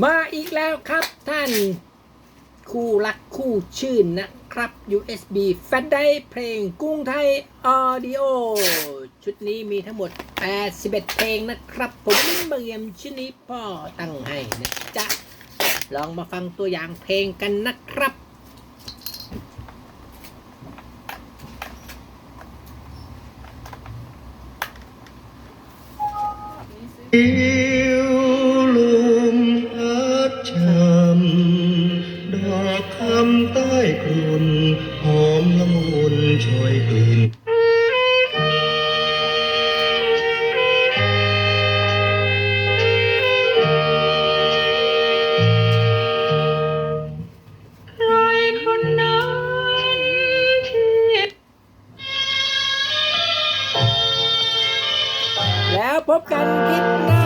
มาอีกแล้วครับท่านคู่รักคู่ชื่นนะครับ USB แฟนได้เพลงกุ้งไทยออดิโอชุดนี้มีทั้งหมด 81 เพลงนะครับ ผมเล่นเบียมชิ้นนี้พ่อตั้งให้นะจ๊ะ ลองมาฟังตัวอย่างเพลงกันนะครับอีำใต้กรุนหอมละมุนช่วยกลิ่นแล้วพบกันคิดหน้า